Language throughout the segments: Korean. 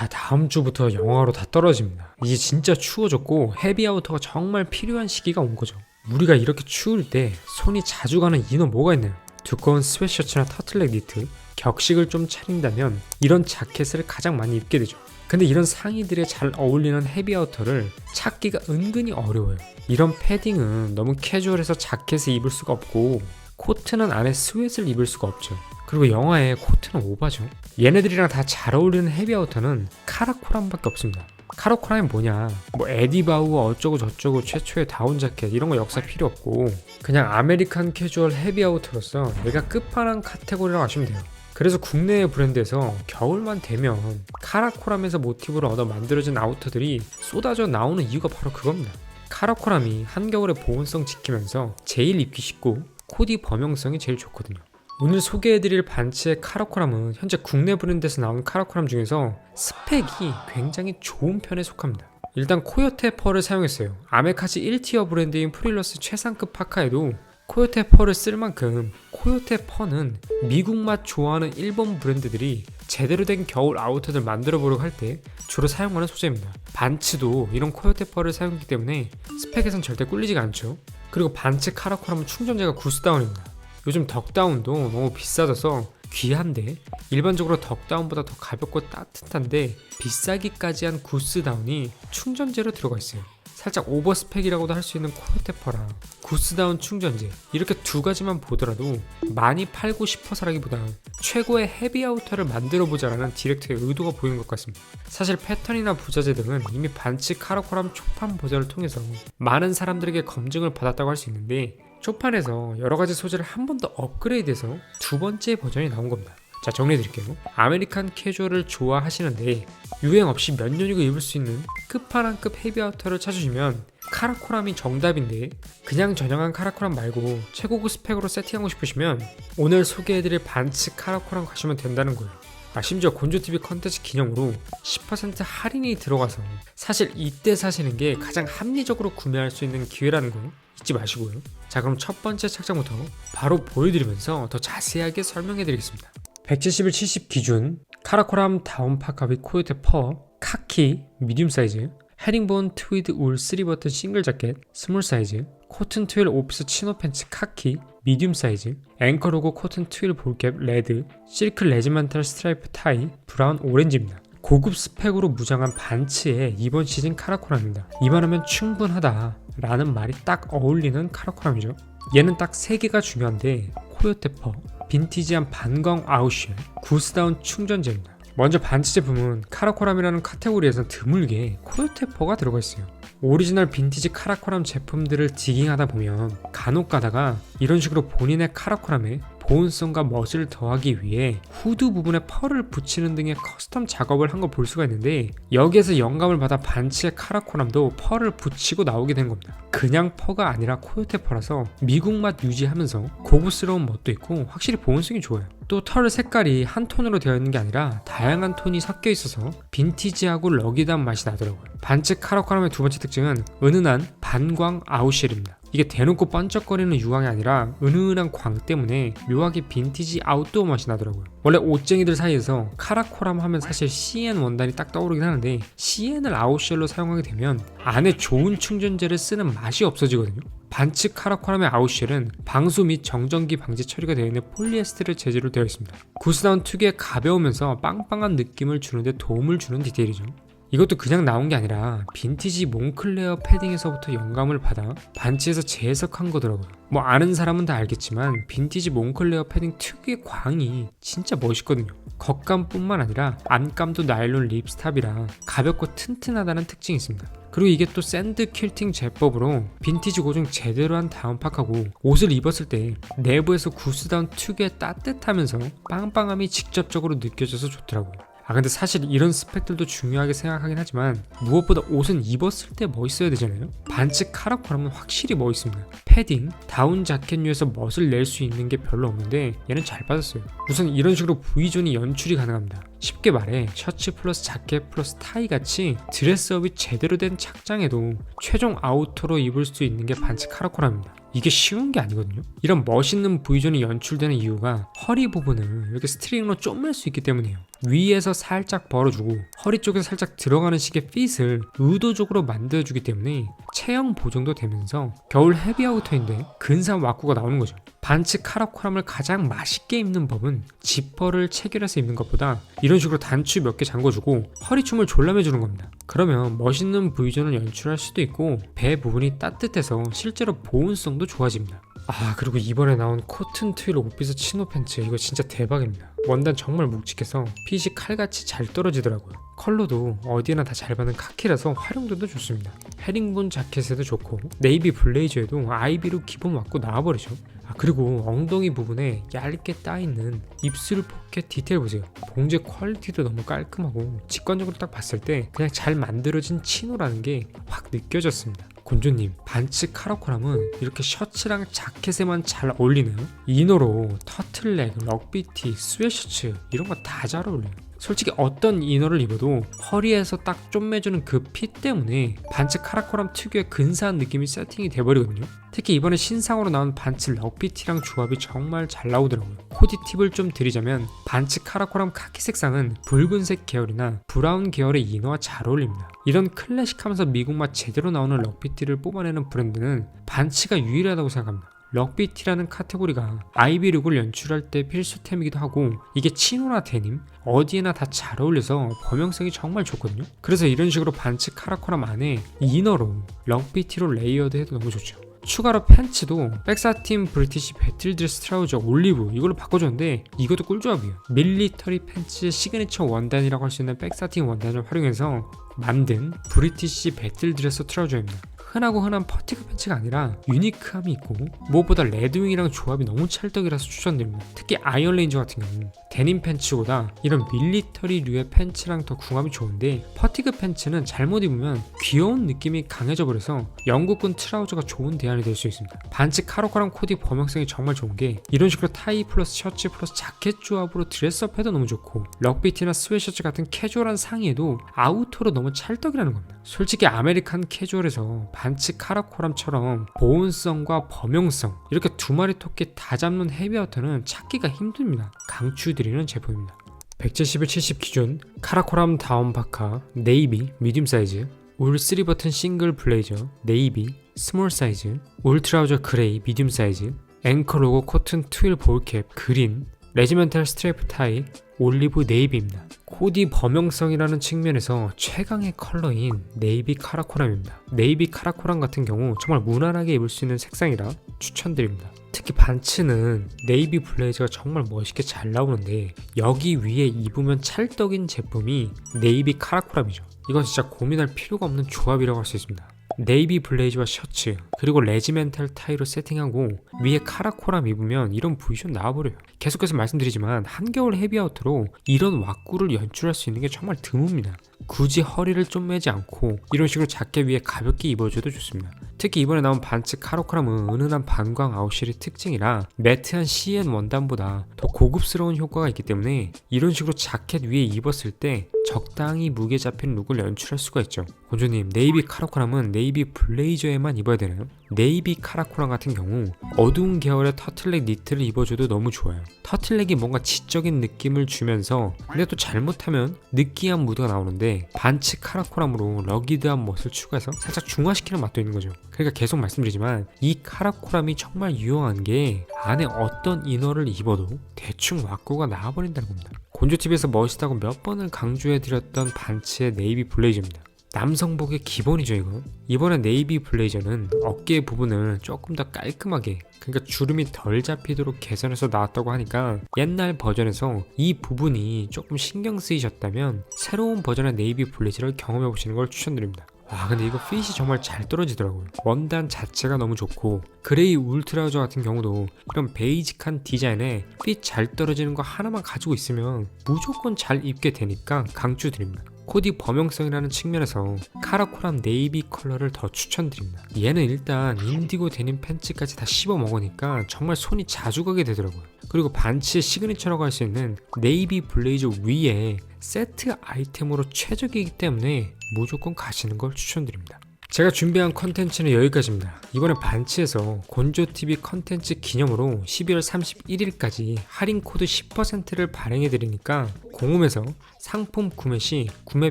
자 다음 주부터 영하로 다 떨어집니다. 이제 진짜 추워졌고 헤비아우터가 정말 필요한 시기가 온 거죠. 우리가 이렇게 추울 때 손이 자주 가는 이너 뭐가 있나요? 두꺼운 스웨셔츠나 터틀넥 니트, 격식을 좀 차린다면 이런 자켓을 가장 많이 입게 되죠. 근데 이런 상의들에 잘 어울리는 헤비아우터를 찾기가 은근히 어려워요. 이런 패딩은 너무 캐주얼해서 자켓을 입을 수가 없고 코트는 안에 스웨트를 입을 수가 없죠. 그리고 영화에 코트는 오바죠. 얘네들이랑 다 잘 어울리는 헤비아우터는 카라코람밖에 없습니다. 카라코람이 뭐냐? 뭐 에디바우어 어쩌고 저쩌고 최초의 다운 자켓 이런 거 역사 필요 없고 그냥 아메리칸 캐주얼 헤비아우터로서 내가 끝판왕 카테고리라고 하시면 돼요. 그래서 국내의 브랜드에서 겨울만 되면 카라코람에서 모티브를 얻어 만들어진 아우터들이 쏟아져 나오는 이유가 바로 그겁니다. 카라코람이 한겨울에 보온성 지키면서 제일 입기 쉽고 코디 범용성이 제일 좋거든요. 오늘 소개해드릴 반치의 카라코람은 현재 국내 브랜드에서 나온 카라코람 중에서 스펙이 굉장히 좋은 편에 속합니다. 일단 코요테 펄을 사용했어요. 아메카지 1티어 브랜드인 프릴러스 최상급 파카에도 코요테 펄을 쓸 만큼 코요테 펄은 미국 맛 좋아하는 일본 브랜드들이 제대로 된 겨울 아우터들 만들어 보려고 할 때 주로 사용하는 소재입니다. 반츠도 이런 코요테 펄을 사용했기 때문에 스펙에선 절대 꿀리지가 않죠. 그리고 반츠 카라코람은 충전재가 구스다운입니다. 요즘 덕다운도 너무 비싸져서 귀한데 일반적으로 덕다운보다 더 가볍고 따뜻한데 비싸기까지 한 구스다운이 충전재로 들어가 있어요. 살짝 오버 스펙이라고도 할 수 있는 코요테퍼랑 구스다운 충전재 이렇게 두 가지만 보더라도 많이 팔고 싶어서라기보다 최고의 헤비아우터를 만들어 보자라는 디렉터의 의도가 보이는 것 같습니다. 사실 패턴이나 부자재 등은 이미 반치 카라코람 초판 버전을 통해서 많은 사람들에게 검증을 받았다고 할 수 있는데 초판에서 여러 가지 소재를 한 번 더 업그레이드해서 두 번째 버전이 나온 겁니다. 자 정리해드릴게요. 아메리칸 캐주얼을 좋아하시는데 유행 없이 몇 년이고 입을 수 있는 끝판왕급 헤비 아우터를 찾으시면 카라코람이 정답인데 그냥 전형한 카라코람 말고 최고급 스펙으로 세팅하고 싶으시면 오늘 소개해드릴 반츠 카라코람 가시면 된다는 거예요. 아 심지어 곤조TV 컨텐츠 기념으로 10% 할인이 들어가서 사실 이때 사시는 게 가장 합리적으로 구매할 수 있는 기회라는 거 잊지 마시고요. 자 그럼 첫 번째 착장부터 바로 보여드리면서 더 자세하게 설명해드리겠습니다. 171, 70 기준 카라코람 다운 파카 및 코요테 퍼 카키 미디움 사이즈 헤링본 트위드 울 3버튼 싱글 자켓 스몰 사이즈 코튼 트윌 오피스 치노 팬츠 카키 미디움 사이즈 앵커 로고 코튼 트윌 볼캡 레드 실크 레지멘탈 스트라이프 타이 브라운 오렌지입니다. 고급 스펙으로 무장한 반츠의 이번 시즌 카라코람입니다. 이만하면 충분하다 라는 말이 딱 어울리는 카라코람이죠. 얘는 딱 3개가 중요한데 코요테 퍼 빈티지한 반광 아웃쉘, 구스다운 충전재입니다. 먼저 반치 제품은 카라코람이라는 카테고리에서 드물게 코요테퍼가 들어가 있어요. 오리지널 빈티지 카라코람 제품들을 디깅하다 보면 간혹 가다가 이런 식으로 본인의 카라코람에 보온성과 멋을 더하기 위해 후드 부분에 펄을 붙이는 등의 커스텀 작업을 한 거 볼 수가 있는데 여기에서 영감을 받아 반치의 카라코람도 펄을 붙이고 나오게 된 겁니다. 그냥 퍼가 아니라 코요테 퍼라서 미국 맛 유지하면서 고급스러운 멋도 있고 확실히 보온성이 좋아요. 또 털 색깔이 한 톤으로 되어 있는 게 아니라 다양한 톤이 섞여 있어서 빈티지하고 럭이드한 맛이 나더라고요. 반치 카라코람의 두 번째 특징은 은은한 반광 아웃쉘입니다. 이게 대놓고 번쩍거리는 유광이 아니라 은은한 광 때문에 묘하게 빈티지 아웃도어 맛이 나더라고요. 원래 옷쟁이들 사이에서 카라코람 하면 사실 CN 원단이 딱 떠오르긴 하는데 CN을 아웃쉘로 사용하게 되면 안에 좋은 충전재를 쓰는 맛이 없어지거든요. 반츠 카라코람의 아웃쉘은 방수 및 정전기 방지 처리가 되어 있는 폴리에스테르 재질로 되어 있습니다. 구스다운 특유의 가벼우면서 빵빵한 느낌을 주는데 도움을 주는 디테일이죠. 이것도 그냥 나온 게 아니라 빈티지 몽클레어 패딩에서부터 영감을 받아 반치에서 재해석한 거더라고요. 뭐 아는 사람은 다 알겠지만 빈티지 몽클레어 패딩 특유의 광이 진짜 멋있거든요. 겉감뿐만 아니라 안감도 나일론 립스탑이라 가볍고 튼튼하다는 특징이 있습니다. 그리고 이게 또 샌드 퀼팅 제법으로 빈티지 고정 제대로 한 다운팍하고 옷을 입었을 때 내부에서 구스다운 특유의 따뜻하면서 빵빵함이 직접적으로 느껴져서 좋더라고요. 아 근데 사실 이런 스펙들도 중요하게 생각하긴 하지만 무엇보다 옷은 입었을 때 멋있어야 되잖아요 반츠 카라코람은 확실히 멋있습니다 패딩, 다운 자켓류에서 멋을 낼 수 있는 게 별로 없는데 얘는 잘 빠졌어요 우선 이런 식으로 V존이 연출이 가능합니다 쉽게 말해 셔츠 플러스 자켓 플러스 타이 같이 드레스업이 제대로 된 착장에도 최종 아우터로 입을 수 있는 게 반치 카라코라입니다. 이게 쉬운 게 아니거든요. 이런 멋있는 V존이 연출되는 이유가 허리 부분을 이렇게 스트링으로 쪼맬 수 있기 때문이에요. 위에서 살짝 벌어주고 허리 쪽에 살짝 들어가는 식의 핏을 의도적으로 만들어주기 때문에 체형 보정도 되면서 겨울 헤비아우터인데 근사한 왁구가 나오는 거죠. 반츠 카라코람을 가장 맛있게 입는 법은 지퍼를 체결해서 입는 것보다 이런 식으로 단추 몇 개 잠궈주고 허리춤을 졸라매주는 겁니다. 그러면 멋있는 V존을 연출할 수도 있고 배 부분이 따뜻해서 실제로 보온성도 좋아집니다. 아 그리고 이번에 나온 코튼 트윌 오피스 치노 팬츠 이거 진짜 대박입니다. 원단 정말 묵직해서 핏이 칼같이 잘 떨어지더라고요. 컬러도 어디나 다 잘 받는 카키라서 활용도도 좋습니다. 헤링본 자켓에도 좋고 네이비 블레이저에도 아이비로 기본 맞고 나와버리죠. 아 그리고 엉덩이 부분에 얇게 따있는 입술 포켓 디테일 보세요. 봉제 퀄리티도 너무 깔끔하고 직관적으로 딱 봤을 때 그냥 잘 만들어진 치노라는 게 확 느껴졌습니다. 곤조님 반츠 카라코람은 이렇게 셔츠랑 자켓에만 잘 어울리네요. 이너로 터틀넥, 럭비티, 스웨셔츠 이런 거 다 잘 어울려요 솔직히 어떤 이너를 입어도 허리에서 딱 좀매주는 그 핏 때문에 반츠 카라코람 특유의 근사한 느낌이 세팅이 돼버리거든요. 특히 이번에 신상으로 나온 반츠 럭비티랑 조합이 정말 잘 나오더라고요. 코디 팁을 좀 드리자면 반츠 카라코람 카키 색상은 붉은색 계열이나 브라운 계열의 이너와 잘 어울립니다. 이런 클래식하면서 미국 맛 제대로 나오는 럭비티를 뽑아내는 브랜드는 반츠가 유일하다고 생각합니다 럭비티라는 카테고리가 아이비룩을 연출할 때 필수템이기도 하고 이게 치노나 데님 어디에나 다 잘 어울려서 범용성이 정말 좋거든요. 그래서 이런 식으로 반츠 카라코람 안에 이너로 럭비티로 레이어드 해도 너무 좋죠. 추가로 팬츠도 백사팀 브리티시 배틀드레스 트라우저 올리브 이걸로 바꿔줬는데 이것도 꿀조합이에요. 밀리터리 팬츠 시그니처 원단이라고 할 수 있는 백사팀 원단을 활용해서 만든 브리티시 배틀드레스 트라우저입니다 흔하고 흔한 퍼티그 팬츠가 아니라 유니크함이 있고 무엇보다 레드윙이랑 조합이 너무 찰떡이라서 추천드립니다. 특히 아이언레인저 같은 경우 데님 팬츠보다 이런 밀리터리류의 팬츠랑 더 궁합이 좋은데 퍼티그 팬츠는 잘못 입으면 귀여운 느낌이 강해져 버려서 영국군 트라우저가 좋은 대안이 될 수 있습니다. 반츠 카로카랑 코디 범용성이 정말 좋은 게 이런 식으로 타이 플러스 셔츠 플러스 자켓 조합으로 드레스업 해도 너무 좋고 럭비티나 스웨셔츠 같은 캐주얼한 상의에도 아우터로 너무 찰떡이라는 겁니다. 솔직히 아메리칸 캐주얼에서 반치 카라코람처럼 보온성과 범용성 이렇게 두 마리 토끼 다 잡는 헤비아우터는 찾기가 힘듭니다. 강추드리는 제품입니다. 170에 70 기준 카라코람 다운 파카 네이비 미디움 사이즈 울 3버튼 싱글 블레이저 네이비 스몰 사이즈 울 트라우저 그레이 미디움 사이즈 앵커 로고 코튼 트윌 볼캡 그린 레지멘탈 스트레이프 타이 올리브 네이비입니다. 코디 범용성이라는 측면에서 최강의 컬러인 네이비 카라코람입니다. 네이비 카라코람 같은 경우 정말 무난하게 입을 수 있는 색상이라 추천드립니다. 특히 반츠는 네이비 블레이저가 정말 멋있게 잘 나오는데 여기 위에 입으면 찰떡인 제품이 네이비 카라코람이죠. 이건 진짜 고민할 필요가 없는 조합이라고 할 수 있습니다. 네이비 블레이즈와 셔츠 그리고 레지멘탈 타이로 세팅하고 위에 카라코람 입으면 이런 V존 나와버려요. 계속해서 말씀드리지만 한겨울 헤비아우터로 이런 왁구를 연출할 수 있는 게 정말 드뭅니다. 굳이 허리를 좀 매지 않고 이런 식으로 자켓 위에 가볍게 입어줘도 좋습니다 특히 이번에 나온 반츠 카로크람은 은은한 반광 아웃실이 특징이라 매트한 CN 원단보다 더 고급스러운 효과가 있기 때문에 이런 식으로 자켓 위에 입었을 때 적당히 무게 잡힌 룩을 연출할 수가 있죠. 본조님 네이비 카라코람은 네이비 블레이저에만 입어야 되나요? 네이비 카라코람 같은 경우 어두운 계열의 터틀넥 니트를 입어줘도 너무 좋아요. 터틀넥이 뭔가 지적인 느낌을 주면서 근데 또 잘못하면 느끼한 무드가 나오는데 반츠 카라코람으로 러기드한 멋을 추가해서 살짝 중화시키는 맛도 있는 거죠 그러니까 계속 말씀드리지만 이 카라코람이 정말 유용한 게 안에 어떤 이너를 입어도 대충 왁구가 나와버린다는 겁니다. 곤조TV에서 멋있다고 몇 번을 강조해드렸던 반츠의 네이비 블레이저입니다. 남성복의 기본이죠 이거. 이번에 네이비 블레이저는 어깨 부분을 조금 더 깔끔하게 그러니까 주름이 덜 잡히도록 개선해서 나왔다고 하니까 옛날 버전에서 이 부분이 조금 신경 쓰이셨다면 새로운 버전의 네이비 블레이저를 경험해 보시는 걸 추천드립니다 와 근데 이거 핏이 정말 잘 떨어지더라고요. 원단 자체가 너무 좋고 그레이 울트라우저 같은 경우도 이런 베이직한 디자인에 핏 잘 떨어지는 거 하나만 가지고 있으면 무조건 잘 입게 되니까 강추드립니다 코디 범용성이라는 측면에서 카라코람 네이비 컬러를 더 추천드립니다. 얘는 일단 인디고 데님 팬츠까지 다 씹어 먹으니까 정말 손이 자주 가게 되더라고요. 그리고 반치의 시그니처라고 할 수 있는 네이비 블레이저 위에 세트 아이템으로 최적이기 때문에 무조건 가시는 걸 추천드립니다. 제가 준비한 컨텐츠는 여기까지입니다. 이번에 반치에서 곤조TV 컨텐츠 기념으로 12월 31일까지 할인 코드 10%를 발행해드리니까 공홈에서 상품 구매 시 구매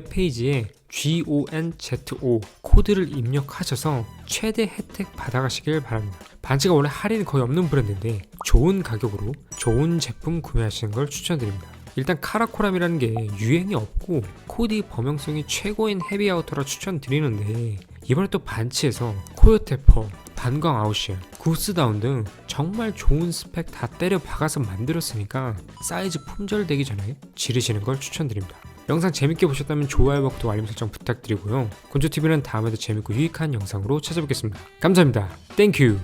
페이지에 GONZO 코드를 입력하셔서 최대 혜택 받아가시길 바랍니다. 반지가 원래 할인이 거의 없는 브랜드인데 좋은 가격으로 좋은 제품 구매하시는 걸 추천드립니다. 일단 카라코람이라는 게 유행이 없고 코디 범용성이 최고인 헤비아우터라 추천드리는데 이번에 또 반치에서 코요테퍼, 반광 아웃시어, 구스다운 등 정말 좋은 스펙 다 때려 박아서 만들었으니까 사이즈 품절되기 전에 지르시는 걸 추천드립니다. 영상 재밌게 보셨다면 좋아요와 구독 알림 설정 부탁드리고요. 곤조TV는 다음에도 재밌고 유익한 영상으로 찾아뵙겠습니다. 감사합니다. 땡큐